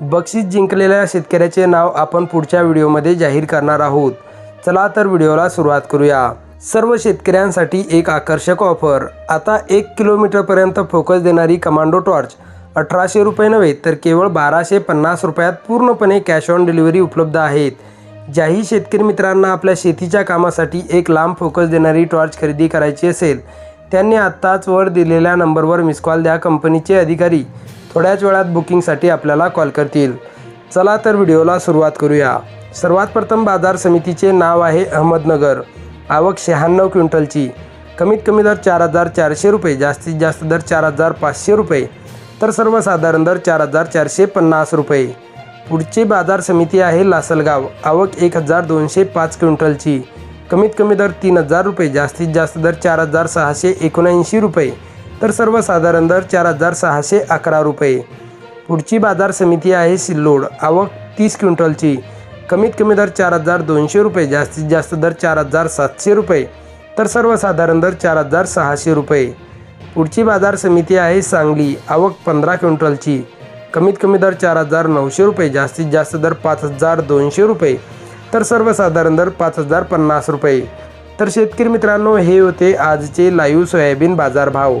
बक्षीस जिंकलेल्या शेतकऱ्याचे नाव आपण पुढच्या व्हिडिओमध्ये जाहीर करणार आहोत. चला तर व्हिडिओला सुरुवात करूया. सर्व शेतकऱ्यांसाठी एक आकर्षक ऑफर. आता एक किलोमीटरपर्यंत फोकस देणारी कमांडो टॉर्च. अठराशे रुपये नव्हे तर केवळ बाराशे पन्नास रुपयात पूर्णपणे कॅश ऑन डिलिव्हरी उपलब्ध आहेत. ज्याही शेतकरी मित्रांना आपल्या शेतीच्या कामासाठी एक लांब फोकस देणारी टॉर्च खरेदी करायची असेल त्यांनी आत्ताच वर दिलेल्या नंबरवर मिस कॉल द्या कंपनीचे अधिकारी. थोड्याच वेळात बुकिंगसाठी आपल्याला कॉल करतील. चला तर व्हिडिओला सुरुवात करूया. सर्वात प्रथम बाजार समितीचे नाव आहे अहमदनगर. आवक शहाण्णव क्विंटलची. कमीत कमी दर चार हजार चारशे रुपये जास्तीत जास्त दर चार हजार पाचशे रुपये तर सर्वसाधारण दर चार हजार चारशे पन्नास रुपये. पुढची बाजार समिती आहे लासलगाव. आवक एक हजार दोनशे पाच क्विंटलची. कमीत कमी दर तीन हजार रुपये जास्तीत जास्त दर चार हजार सहाशे एकोणऐंशी रुपये तर सर्वसाधारण दर चार हजार सहाशे अकरा रुपये. पुढची बाजार समिती आहे सिल्लोड. आवक तीस क्विंटलची. कमीत कमी दर चार हजार दोनशे रुपये. जास्तीत जास्त दर चार हजार सातशे रुपये. तर सर्वसाधारण दर चार हजार सहाशे रुपये. पुढची बाजार समिती आहे सांगली. आवक पंधरा क्विंटलची. कमीत कमी दर चार हजार नऊशे रुपये. जास्तीत जास्त दर पाच हजार दोनशे रुपये. तर सर्वसाधारण दर पाच हजार पन्नास रुपये. तर शेतकरी मित्रांनो हे होते आजचे लाईव्ह सोयाबीन बाजारभाव.